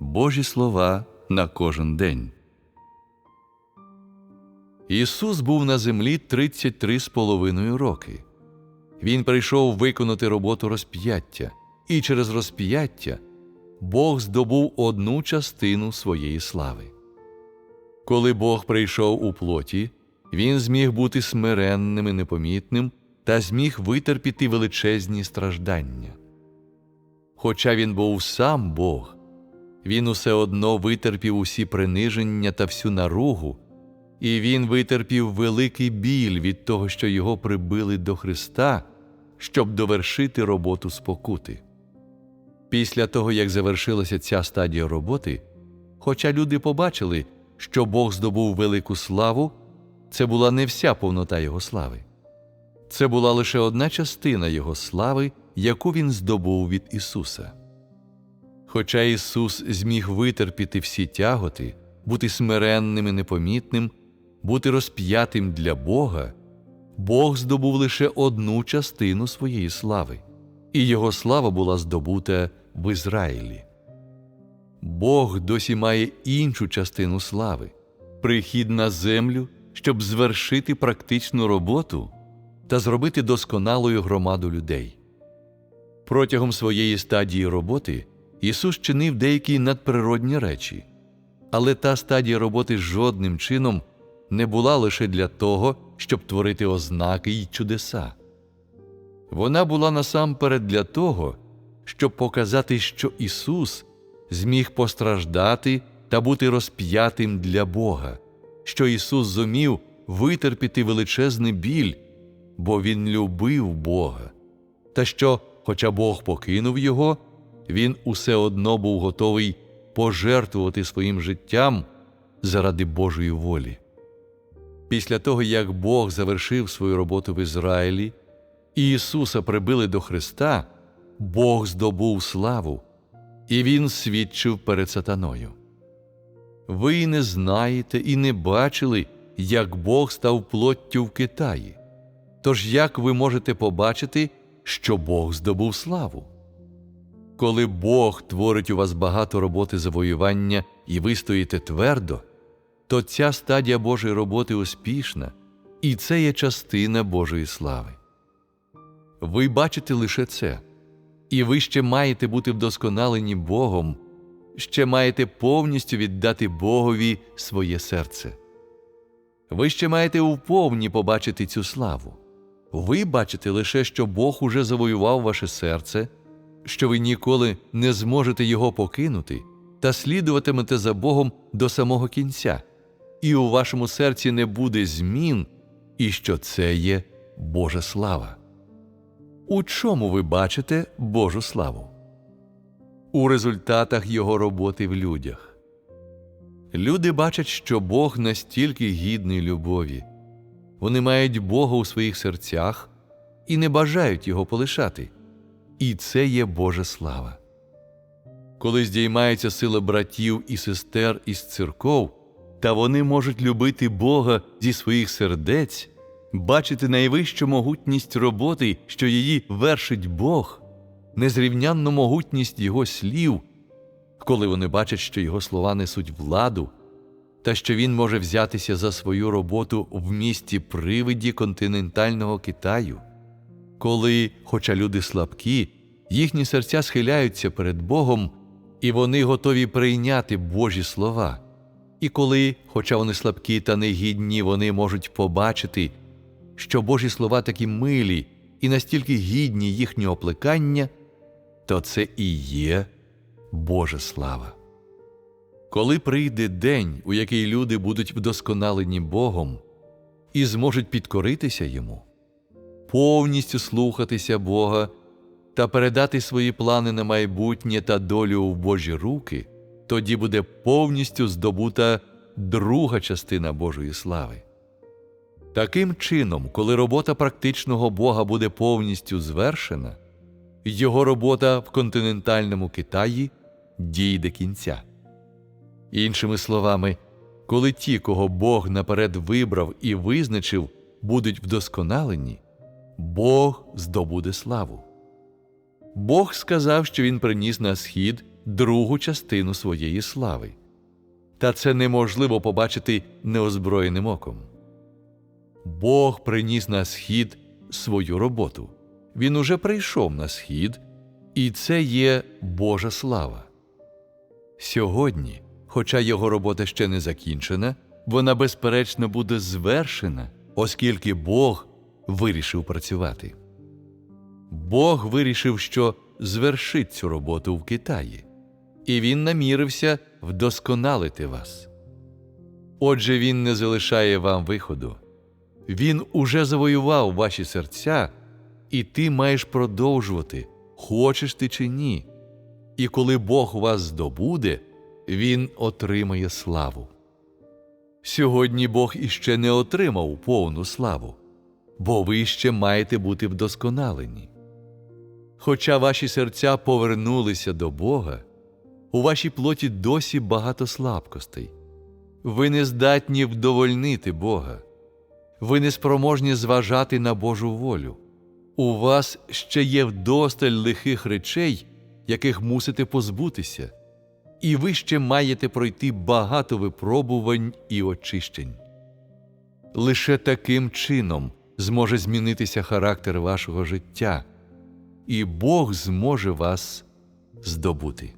Божі слова на кожен день. Ісус був на землі 33 з половиною роки. Він прийшов виконати роботу розп'яття, і через розп'яття Бог здобув одну частину своєї слави. Коли Бог прийшов у плоті, Він зміг бути смиренним і непомітним та зміг витерпіти величезні страждання. Хоча він був сам Бог, він усе одно витерпів усі приниження та всю наругу, і він витерпів великий біль від того, що його прибили до Христа, щоб довершити роботу спокути. Після того, як завершилася ця стадія роботи, хоча люди побачили, що Бог здобув велику славу, це була не вся повнота Його слави. Це була лише одна частина Його слави, яку Він здобув від Ісуса. Хоча Ісус зміг витерпіти всі тяготи, бути смиренним і непомітним, бути розп'ятим для Бога, Бог здобув лише одну частину своєї слави, і Його слава була здобута в Ізраїлі. Бог досі має іншу частину слави прихід на землю, щоб звершити практичну роботу та зробити досконалою громаду людей. Протягом своєї стадії роботи Ісус чинив деякі надприродні речі, але та стадія роботи жодним чином не була лише для того, щоб творити ознаки й чудеса. Вона була насамперед для того, щоб показати, що Ісус зміг постраждати та бути розп'ятим для Бога, що Ісус зумів витерпіти величезний біль, бо Він любив Бога, та що, хоча Бог покинув Його, Він усе одно був готовий пожертвувати своїм життям заради Божої волі. Після того, як Бог завершив свою роботу в Ізраїлі, і Ісуса прибили до Христа, Бог здобув славу, і Він свідчив перед сатаною. Ви не знаєте і не бачили, як Бог став плоттю в Китаї. Тож як ви можете побачити, що Бог здобув славу? Коли Бог творить у вас багато роботи завоювання і ви стоїте твердо, то ця стадія Божої роботи успішна, і це є частина Божої слави. Ви бачите лише це, і ви ще маєте бути вдосконалені Богом, ще маєте повністю віддати Богові своє серце. Ви ще маєте вповні побачити цю славу. Ви бачите лише, що Бог уже завоював ваше серце, що ви ніколи не зможете його покинути та слідуватимете за Богом до самого кінця, і у вашому серці не буде змін, і що це є Божа слава. У чому ви бачите Божу славу? У результатах Його роботи в людях. Люди бачать, що Бог настільки гідний любові, вони мають Бога у своїх серцях і не бажають Його полишати. І це є Божа слава. Коли здіймається сила братів і сестер із церков, та вони можуть любити Бога зі своїх сердець, бачити найвищу могутність роботи, що її вершить Бог, незрівнянну могутність Його слів, коли вони бачать, що Його слова несуть владу, та що Він може взятися за свою роботу в місті привиді континентального Китаю, коли, хоча люди слабкі, їхні серця схиляються перед Богом, і вони готові прийняти Божі слова. І коли, хоча вони слабкі та негідні, вони можуть побачити, що Божі слова такі милі і настільки гідні їхнього плекання, то це і є Божа слава. Коли прийде день, у який люди будуть вдосконалені Богом і зможуть підкоритися йому, повністю слухатися Бога та передати свої плани на майбутнє та долю в Божі руки, тоді буде повністю здобута друга частина Божої слави. Таким чином, коли робота практичного Бога буде повністю звершена, його робота в континентальному Китаї дійде кінця. Іншими словами, коли ті, кого Бог наперед вибрав і визначив, будуть вдосконалені, Бог здобуде славу. Бог сказав, що Він приніс на схід другу частину своєї слави. Та це неможливо побачити неозброєним оком. Бог приніс на схід свою роботу. Він уже прийшов на схід, і це є Божа слава. Сьогодні, хоча його робота ще не закінчена, вона безперечно буде звершена, оскільки Бог вирішив працювати. Бог вирішив, що звершить цю роботу в Китаї, і він намірився вдосконалити вас. Отже, він не залишає вам виходу. Він уже завоював ваші серця, і ти маєш продовжувати, хочеш ти чи ні. І коли Бог вас здобуде, Він отримає славу. Сьогодні Бог іще не отримав повну славу, бо ви ще маєте бути вдосконалені. Хоча ваші серця повернулися до Бога, у вашій плоті досі багато слабкостей. Ви не здатні вдовольнити Бога, ви не спроможні зважати на Божу волю. У вас ще є вдосталь лихих речей, яких мусите позбутися, і ви ще маєте пройти багато випробувань і очищень. Лише таким чином зможе змінитися характер вашого життя, і Бог зможе вас здобути.